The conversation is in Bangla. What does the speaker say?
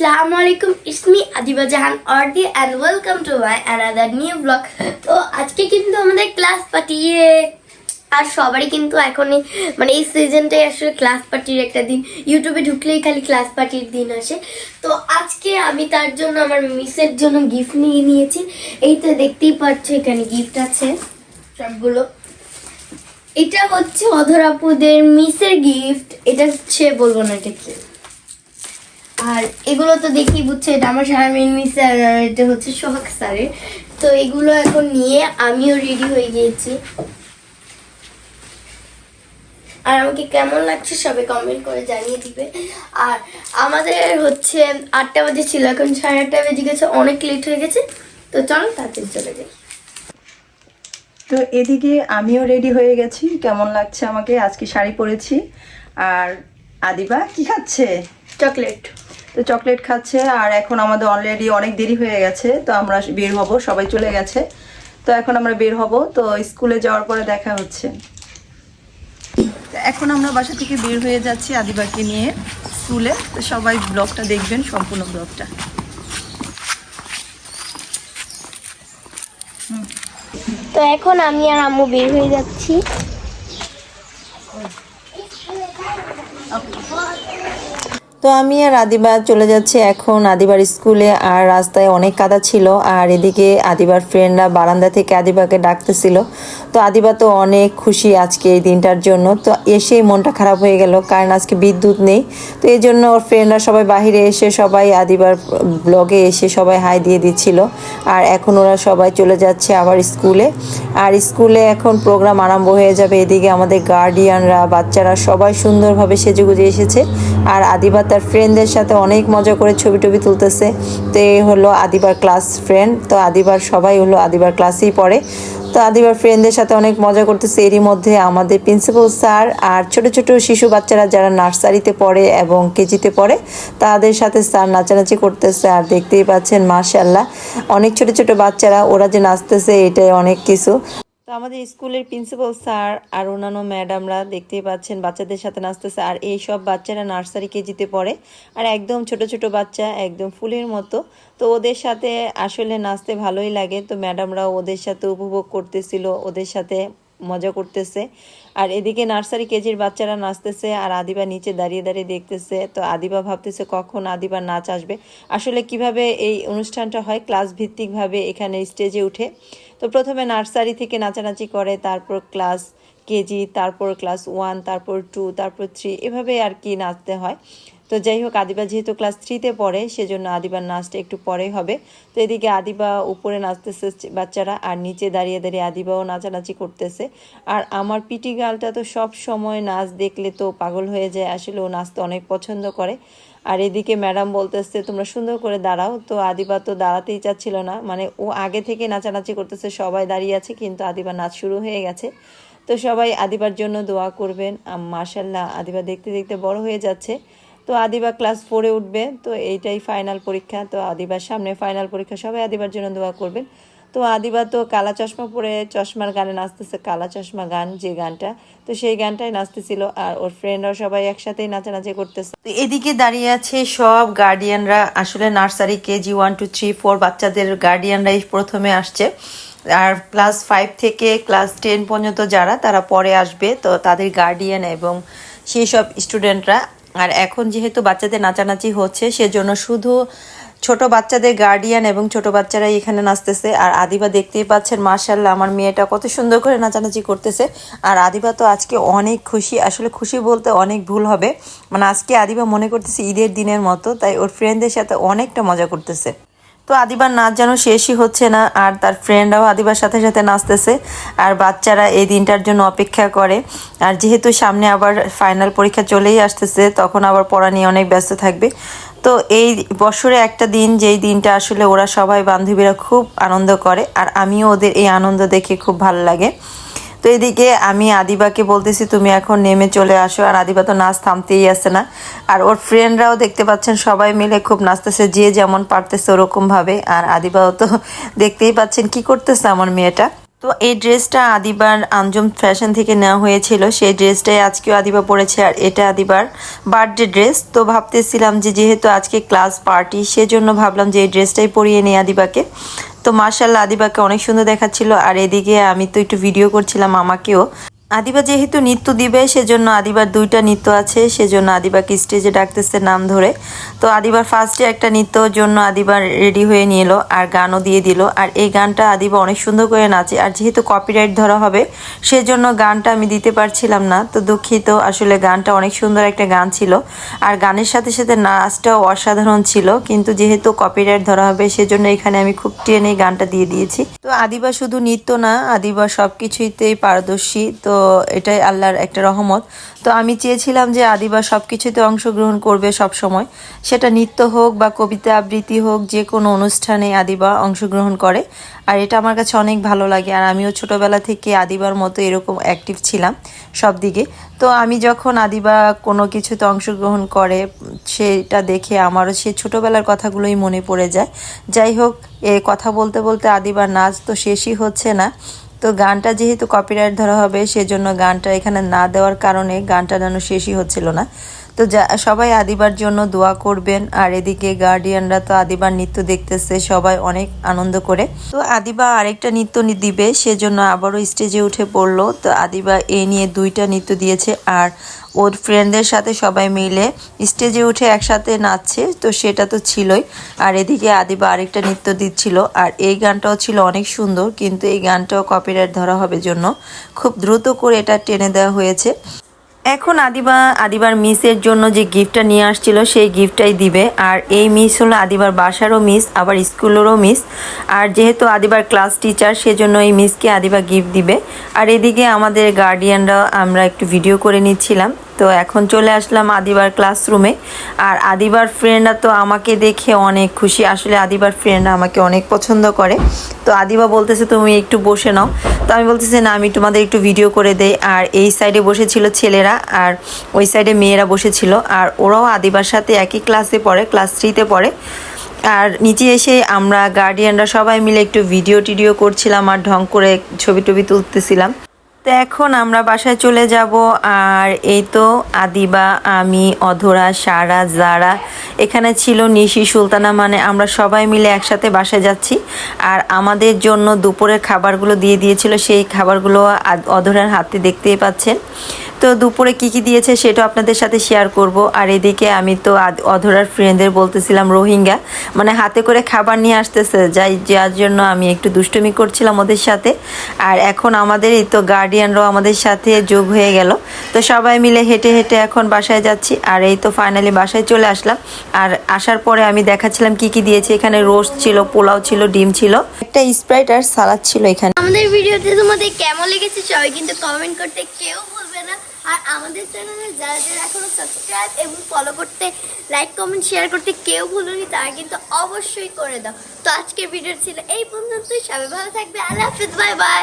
Assalamu alaikum, it's me Adiba Jahan Ordi welcome to to another new vlog. তো আজকে কিন্তু আমাদের ক্লাস পাঠিয়ে আর সবারই কিন্তু এখনই মানে এই সিজনটাই আসলে ক্লাস পার্টির একটা দিন। ইউটিউবে ঢুকলেই খালি ক্লাস পার্টির দিন আসে। তো আজকে আমি তার জন্য আমার মিসের জন্য গিফট নিয়ে নিয়েছি। এই তো দেখতেই পাচ্ছ এখানে গিফট আছে সবগুলো। এটা হচ্ছে অধরাপুদের মিসের গিফট এটা হচ্ছে বলব না এটা কি? আর এগুলো তো দেখি বুঝছে এটা আমার শারমিন মিস আর এটা হচ্ছে সোহাগ স্যারের। তো এগুলো এখন নিয়ে আমিও রেডি হয়ে গিয়েছি। আর আমাকে কেমন লাগছে সবে কমেন্ট করে জানিয়ে দিবে। আর আমাদের হচ্ছে আটটা বাজে ছিল এখন সাড়ে আটটা বেজে গেছে অনেক লেট হয়ে গেছে। তো চলো তাড়াতাড়ি চলে যাই। তো এদিকে আমিও রেডি হয়ে গেছি কেমন লাগছে আমাকে? আজকে শাড়ি পরেছি। আর আদিবা কি খাচ্ছে? চকলেট। তো চকলেট খাচ্ছে, আর এখন আমাদের অলরেডি অনেক দেরি হয়ে গেছে, তো আমরা বের হব, সবাই চলে গেছে। তো এখন আমরা বের হব, তো স্কুলে যাওয়ার পরে দেখা হচ্ছে। এখন আমরা বাসা থেকে বের হয়ে যাচ্ছি আদিবাকে নিয়ে স্কুলে। তো সবাই ব্লগটা দেখবেন, সম্পূর্ণ ব্লগটা। তো এখন আমি আর আম্মু বের হয়ে যাচ্ছি। তো আমি আর আদিবা চলে যাচ্ছি এখন আদিবার স্কুলে, আর রাস্তায় অনেক কাদা ছিল, আর এদিকে আদিবার ফ্রেন্ডরা বারান্দা থেকে আদিবাকে ডাকতেছিল। তো আদিবা তো অনেক খুশি আজকে এই দিনটার জন্য। তো এসেই মনটা খারাপ হয়ে গেল, কারণ আজকে বিদ্যুৎ নেই। তো এই জন্য ওর ফ্রেন্ডরা সবাই বাহিরে এসে সবাই আদিবার ব্লগে এসে সবাই হাই দিয়ে দিচ্ছিল। আর এখন ওরা সবাই চলে যাচ্ছে আবার স্কুলে। আর স্কুলে এখন প্রোগ্রাম আরম্ভ হয়ে যাবে এদিকে আমাদের গার্ডিয়ানরা বাচ্চারা সবাই সুন্দরভাবে সেজেগুজে এসেছে। আর আদিবা তার ফ্রেন্ডদের সাথে অনেক মজা করে ছবি টবি তুলতেছে। তো এই হলো আদিবার ক্লাস ফ্রেন্ড তো আদিবার সবাই হলো আদিবার ক্লাসেই পড়ে। তো আদিবার ফ্রেন্ডদের সাথে অনেক মজা করতেছে। এরই মধ্যে আমাদের প্রিন্সিপাল স্যার আর ছোট ছোট শিশু বাচ্চারা যারা নার্সারিতে পড়ে এবং কেজিতে পড়ে, তাদের সাথে স্যার নাচানাচি করতেছে। আর দেখতেই পাচ্ছেন মাশাল্লাহ অনেক ছোট ছোট বাচ্চারা, ওরা যে নাচতেছে, এটাই অনেক কিছু। তো আমাদের স্কুলের প্রিন্সিপাল স্যার আর অন্যান্য ম্যাডামরা দেখতেই পাচ্ছেন, বাচ্চাদের সাথে নাচতেছে। আর এই সব বাচ্চারা নার্সারি কেজিতে পড়ে। আর একদম ছোট ছোট বাচ্চা, একদম ফুলের মতো। তো ওদের সাথে আসলে নাচতে ভালোই লাগে। তো ম্যাডামরা ওদের সাথে উপভোগ করতেছিল, ওদের সাথে মজা করতেছে। আর এদিকে নার্সারি কেজির বাচ্চারা নাচতেছে আর আদিবা নিচে দাঁড়িয়ে দাঁড়িয়ে দেখতেছে। তো আদিবা ভাবতেছে কখন আদিবার নাচ আসবে। আসলে কীভাবে এই অনুষ্ঠানটা হয়, ক্লাস ভিত্তিকভাবে এখানে স্টেজে উঠে। তো প্রথমে নার্সারি থেকে নাচানাচি করে, তারপর ক্লাস কেজি, তারপর ক্লাস ওয়ান, তারপর টু, তারপর থ্রি, এভাবে আর কি নাচতে হয়। তো যাই হোক, আদিবা যেহেতু ক্লাস থ্রিতে পড়ে, সেজন্য আদিবার নাচটা একটু পরেই হবে। তো এদিকে আদিবা উপরে নাচতেছে বাচ্চারা, আর নিচে দাঁড়িয়ে দাঁড়িয়ে আদিবাও নাচানাচি করতেছে। আর আমার পিটি গালটা তো সব সময় নাচ দেখলে তো পাগল হয়ে যায়, আসলে ও নাচতে অনেক পছন্দ করে। আর এদিকে ম্যাডাম বলতেছে, তোমরা সুন্দর করে দাঁড়াও। তো আদিবা তো দাঁড়াতেই চাচ্ছিল না মানে ও আগে থেকে নাচানাচি করতেছে, সবাই দাঁড়িয়ে আছে, কিন্তু আদিবা নাচ শুরু হয়ে গেছে। তো সবাই আদিবার জন্য দোয়া করবেন। মার্শাল্লাহ আদিবা দেখতে দেখতে বড় হয়ে যাচ্ছে। তো আদিবা ক্লাস ফোরে উঠবে, তো এইটাই ফাইনাল পরীক্ষা, তো আদিবার সামনে ফাইনাল পরীক্ষা, সবাই আদিবার জন্য দোয়া করবেন। তো আদিবা তো কালা চশমা পরে চশমার গানে নাচতেছে, কালা চশমা গান, যে গানটা, তো সেই গানটাই নাচতেছিল, আর ওর ফ্রেন্ডরাও সবাই একসাথেই নাচানাচি করতেছে। তো এদিকে দাঁড়িয়ে আছে সব গার্ডিয়ানরা আসলে nursery KG one two three four বাচ্চাদের গার্ডিয়ানরাই প্রথমে আসছে। আর ক্লাস ফাইভ থেকে ক্লাস টেন পর্যন্ত যারা, তারা পরে আসবে, তো তাদের গার্ডিয়ান এবং সেই সব স্টুডেন্টরা আর এখন যেহেতু বাচ্চাদের নাচানাচি হচ্ছে, সেজন্য শুধু ছোট বাচ্চাদের গার্ডিয়ান এবং ছোট বাচ্চারাই এখানে নাচতেছে। আর আদিবা দেখতেই পাচ্ছেন মার্শাল্লাহ আমার মেয়েটা কত সুন্দর করে নাচানাচি করতেছে। আর আদিবা তো আজকে অনেক খুশি, আসলে খুশি বলতে অনেক ভুল হবে। মানে আজকে আদিবা মনে করতেছে ঈদের দিনের মতো, তাই ওর ফ্রেন্ডদের সাথে অনেকটা মজা করতেছে। তো আদিবার নাচ যেন শেষই হচ্ছে না, আর তার ফ্রেন্ডরাও আদিবার সাথে সাথে নাচতেছে, আর বাচ্চারা এই দিনটার জন্য অপেক্ষা করে। আর যেহেতু সামনে আবার ফাইনাল পরীক্ষা চলেই আসতেছে, তখন আবার পড়া নিয়ে অনেক ব্যস্ত থাকবে। তো এই বছরে একটা দিন, যেই দিনটা আসলে ওরা সবাই বান্ধবীরা খুব আনন্দ করে, আর আমিও ওদের এই আনন্দ দেখে খুব ভালো লাগে। তো এদিকে আমি আদিবাকে বলতেছি, তুমি এখন নেমে চলে আসো। আর আদিবা তো নাচ থামতেই আসে না। আর ওর ফ্রেন্ডরাও দেখতে পাচ্ছেন, সবাই মিলে খুব নাচতেছে, যে যেমন পারতেছে ওরকমভাবে। আর আদিবাও তো দেখতেই পাচ্ছেন, কি করতেছে আমার মেয়েটা? তো এই ড্রেসটা আদিবার আঞ্জুম ফ্যাশন থেকে নেওয়া হয়েছিল। সেই ড্রেসটাই আজকেও আদিবা পরেছে, আর এটা আদিবার বার্থডে ড্রেস তো ভাবতেছিলাম যে, যেহেতু আজকে ক্লাস পার্টি সেজন্য ভাবলাম যে এই ড্রেসটাই পরিয়ে নিই আদিবাকে। তো মার্শাল্লাহ আদিবাকে অনেক সুন্দর দেখাচ্ছিল। আর এদিকে আমি তো একটু ভিডিও করছিলাম আমাকেও। আদিবা যেহেতু নৃত্য দিবে, সেজন্য আদিবার দুইটা নৃত্য আছে। সেজন্য আদিবাকে স্টেজে ডাকতেছে নাম ধরে। তো আদিবার ফার্স্টে একটা নৃত্যর জন্য আদিবার রেডি হয়ে নিয়ে এলো আর গানও দিয়ে দিল। আর এই গানটা আদিবা অনেক সুন্দর করে নাচে। আর যেহেতু কপিরাইট ধরা হবে, সেজন্য গানটা আমি দিতে পারছিলাম না। তো দুঃখিত, আসলে গানটা অনেক সুন্দর একটা গান ছিল। আর গানের সাথে সাথে নাচটাও অসাধারণ ছিল। কিন্তু যেহেতু কপিরাইট ধরা হবে, সেজন্য এখানে আমি খুব টেনে গানটা দিয়ে দিয়েছি। তো আদিবা শুধু নৃত্য না, আদিবা সব কিছুইতেই পারদর্শী। তো এটাই আল্লাহর একটা রহমত। তো আমি চেয়েছিলাম যে আদিবা সব কিছুতে অংশগ্রহণ করবে সব সময় সেটা নৃত্য হোক বা কবিতা আবৃত্তি হোক, যে কোনো অনুষ্ঠানে আদিবা অংশগ্রহণ করে। আর এটা আমার কাছে অনেক ভালো লাগে। আর আমিও ছোটবেলা থেকে আদিবার মতো এরকম অ্যাক্টিভ ছিলাম সব দিকে। তো আমি যখন আদিবা কোনো কিছুতে অংশগ্রহণ করে, সেটা দেখে আমারও সেই ছোটোবেলার কথাগুলোই মনে পড়ে যায়। যাই হোক, এ কথা বলতে বলতে আদিবার নাচ তো শেষই হচ্ছে না। তো গানটা যেহেতু কপিরাইট ধরা হবে, সেজন্য গানটা এখানে না দেওয়ার কারণে গানটা যেন শেষই হচ্ছিল না। তো যা, সবাই আদিবার জন্য দোয়া করবেন। আর এদিকে গার্ডিয়ানরা তো আদিবার নৃত্য দেখতেছে, সবাই অনেক আনন্দ করে। তো আদিবা আরেকটা নৃত্য দিবে, সেজন্য আবারও স্টেজে উঠে পড়ল। তো আদিবা এ নিয়ে দুইটা নৃত্য দিয়েছে, আর ওর ফ্রেন্ডদের সাথে সবাই মিলে স্টেজে উঠে একসাথে নাচছে, তো সেটা তো ছিলই। আর এদিকে আদিবা আরেকটা নৃত্য দিচ্ছিল, আর এই গানটাও ছিল অনেক সুন্দর, কিন্তু এই গানটাও কপিরাইট ধরা হবে জন্য। খুব দ্রুত করে এটা টেনে দেওয়া হয়েছে। এখন আদিবা, আদিবার মিসের জন্য যে গিফটটা নিয়ে আসছিল, সেই গিফটটাই দিবে। আর এই মিস হলো আদিবার বাসারও মিস, আবার স্কুলেরও মিস। আর যেহেতু আদিবার ক্লাস টিচার, সেজন্য এই মিসকে আদিবা গিফট দিবে। আর এদিকে আমাদের গার্ডিয়ানরা আমরা একটু ভিডিও করে নিচ্ছিলাম। তো এখন চলে আসলাম আদিবার ক্লাসরুমে আর আদিবার ফ্রেন্ডরা তো আমাকে দেখে অনেক খুশি। আসলে আদিবার ফ্রেন্ডরা আমাকে অনেক পছন্দ করে। তো আদিবা বলতেছে, তুমি একটু বসে নাও। তো আমি বলতেছি, না, আমি তোমাদের একটু ভিডিও করে দেই। আর এই সাইডে বসেছিল ছেলেরা, আর ওই সাইডে মেয়েরা বসেছিল। আর ওরাও আদিবার সাথে একই ক্লাসে পড়ে ক্লাস থ্রিতে পড়ে। আর নিচে এসে আমরা গার্ডিয়ানরা সবাই মিলে একটু ভিডিও টিডিও করছিলাম আর ঢং করে ছবি টবি তুলতেছিলাম। তো এখন আমরা বাসায় চলে যাব, আর এই তো আদিবা, আমি, অধরা, সারা, জারা, এখানে ছিল নিশি, সুলতানা মানে আমরা সবাই মিলে একসাথে বাসায় যাচ্ছি। আর আমাদের জন্য দুপুরের খাবারগুলো দিয়ে দিয়েছিল, সেই খাবারগুলো অধরার হাতে দেখতেই পাচ্ছেন। তো দুপুরে কি কি দিয়েছে সেটা আপনাদের সাথে শেয়ার করব। আর এদিকে আমি তো অধরার ফ্রেন্ডদের বলতেছিলাম রোহিঙ্গা। মানে হাতে করে খাবার নিয়ে আসতেছে, যাই, যার জন্য আমি একটু দুষ্টুমি করছিলাম ওদের সাথে। আর এখন আমাদের এই তো গার্ডিয়ানরাও আমাদের সাথে যোগ হয়ে গেল। তো সবাই মিলে হেঁটে হেঁটে এখন বাসায় যাচ্ছি। আর এই তো ফাইনালি বাসায় চলে আসলাম। আর আসার পরে আমি দেখাচ্ছিলাম কি কি দিয়েছে। এখানে রোস্ট ছিল, পোলাও ছিল, ডিম ছিল। একটা স্প্রাইট আর সালাদ ছিল এখানে। আমাদের ভিডিওতে তোমাদের কেমন লেগেছে সবাই কিন্তু কমেন্ট করতে কেউ ভুলবে না। আর আমাদের চ্যানেলে যারা যারা এখনও সাবস্ক্রাইব এবং ফলো করতে লাইক কমেন্ট শেয়ার করতে কেউ ভুলুনি, তারা কিন্তু অবশ্যই করে দাও। তো আজকের ভিডিও ছিল এই পর্যন্তই। সবাই ভালো থাকবে। আল্লাহ হাফিজ। Bye bye